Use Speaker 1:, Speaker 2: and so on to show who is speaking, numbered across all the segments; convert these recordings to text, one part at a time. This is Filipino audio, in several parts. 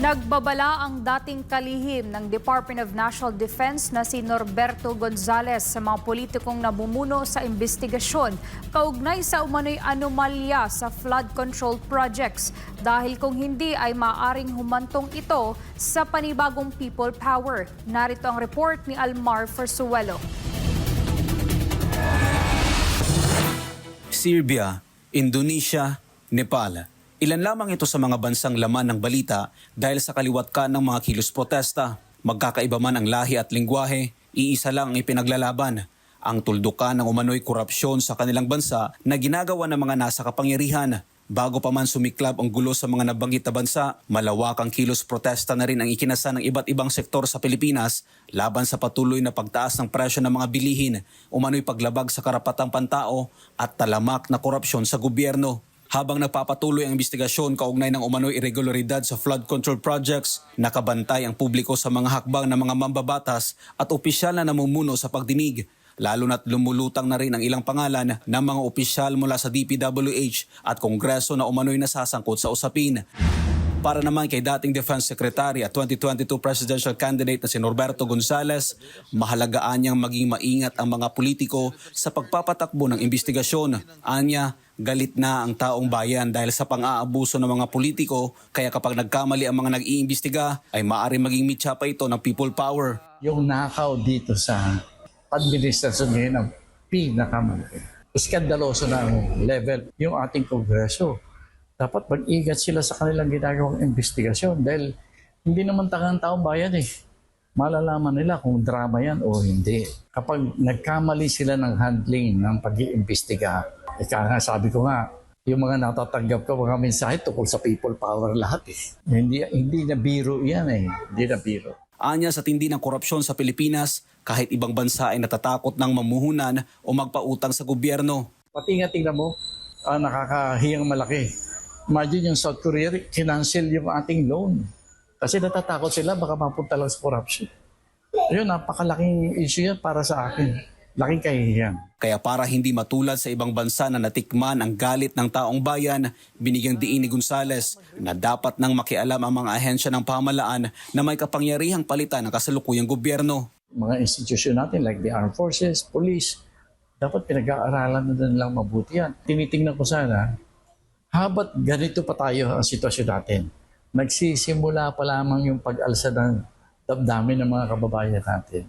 Speaker 1: Nagbabala ang dating kalihim ng Department of National Defense na si Norberto Gonzales sa mga politikong nabumuno sa investigasyon kaugnay sa umano'y anomalya sa flood control projects dahil kung hindi ay maaring humantong ito sa panibagong people power. Narito ang report ni Almar Fersuelo.
Speaker 2: Serbia, Indonesia, Nepal. Ilan lamang ito sa mga bansang laman ng balita dahil sa kaliwat ka ng mga kilos protesta. Magkakaiba man ang lahi at lingwahe, iisa lang ang ipinaglalaban. Ang tuldukan ng umano'y korupsyon sa kanilang bansa na ginagawa ng mga nasa kapangyarihan. Bago pa man sumiklab ang gulo sa mga nabanggit na bansa, malawakang kilos protesta na rin ang ikinasa ng iba't ibang sektor sa Pilipinas laban sa patuloy na pagtaas ng presyo ng mga bilihin, umano'y paglabag sa karapatang pantao at talamak na korupsyon sa gobyerno. Habang nagpapatuloy ang investigasyon kaugnay ng umano'y irregularidad sa flood control projects, nakabantay ang publiko sa mga hakbang ng mga mambabatas at opisyal na namumuno sa pagdinig lalo na't lumulutang na rin ang ilang pangalan ng mga opisyal mula sa DPWH at Kongreso na umano'y nasasangkot sa usapin. Para naman kay dating Defense Secretary at 2022 presidential candidate na si Norberto Gonzales, mahalagaan niyang maging maingat ang mga politiko sa pagpapatakbo ng investigasyon. Anya, galit na ang taong bayan dahil sa pang-aabuso ng mga politiko, kaya kapag nagkamali ang mga nag-iimbestiga, ay maaari maging mitya pa ito ng people power.
Speaker 3: yung nakaw dito sa administrasyon ngayon ang pinakamalaki. Iskandaloso na ang level yung ating kongreso. Dapat mag-ingat sila sa kanilang ginagawang investigasyon dahil hindi naman tangang taong bayan eh. Malalaman nila kung drama yan o hindi. Kapag nagkamali sila ng handling ng pag-iimbestiga, kaya nga sabi ko nga, yung mga natatanggap ko mga mensahe tungkol sa people power lahat eh. Hindi, hindi na biro yan eh. Hindi na biro.
Speaker 2: Anya sa tindi ng korupsyon sa Pilipinas, kahit ibang bansa ay natatakot ng mamuhunan o magpautang sa gobyerno.
Speaker 3: Pati nga tingnan mo, ah, nakakahiyang malaki. Imagine yung South Korea, kinancel yung ating loan. Kasi natatakot sila, baka mapunta lang sa corruption. Ayun, napakalaking issue yan para sa akin. Laking kahihiyan.
Speaker 2: Kaya para hindi matulad sa ibang bansa na natikman ang galit ng taong bayan, binigyang diin ni Gonzales na dapat nang makialam ang mga ahensya ng pamahalaan na may kapangyarihang palitan ng kasalukuyang gobyerno.
Speaker 3: Mga institusyon natin like the armed forces, police, dapat pinag-aaralan na din lang mabuti yan. Tinitingnan ko sana, habat ganito pa tayo ang sitwasyon natin. Nagsisimula pa lamang yung pag-alsa ng damdamin ng mga kababayan natin.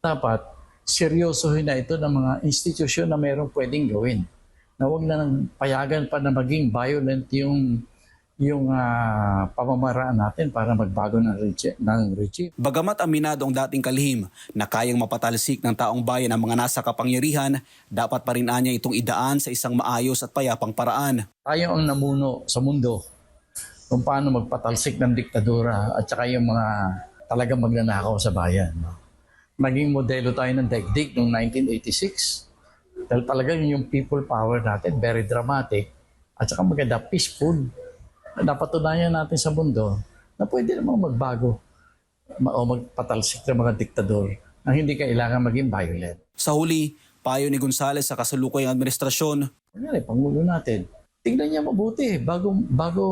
Speaker 3: Dapat, seryosohin na ito ng mga institusyon na mayroong pwedeng gawin. Na huwag na nang payagan pa na maging violent yung yung ah, pamamaraan natin para magbago ng, regi- ng regime.
Speaker 2: Bagamat aminado ang dating kalihim na kayang mapatalsik ng taong bayan ang mga nasa kapangyarihan, dapat pa rin anya itong idaan sa isang maayos at payapang paraan.
Speaker 3: tayo ang namuno sa mundo kung paano magpatalsik ng diktadura at saka yung mga talagang magnanakaw sa bayan. Naging modelo tayo ng daigdig noong 1986. Dahil talagang yung people power natin, very dramatic at saka maganda, peaceful. Napatunayan natin sa mundo na pwede namang magbago ma- o magpatalsik ng mga diktador na hindi kailangan maging violent.
Speaker 2: Sa huli, payo ni Gonzales sa kasalukuyang administrasyon,
Speaker 3: Kunyari, Pangulo natin, tingnan niya mabuti bago, bago,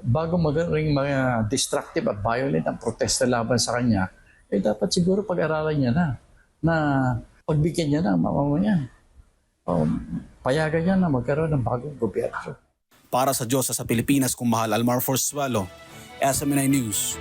Speaker 3: bago magaling mga destructive at violent ang protesta laban sa kanya, eh dapat siguro pag-aralan niya na na pagbigyan niya ng mamamayan. O, payagan niya na magkaroon ng bagong gobyerno.
Speaker 2: Para sa Diyos sa Pilipinas kung mahal Almar Forswalo, SMNI News.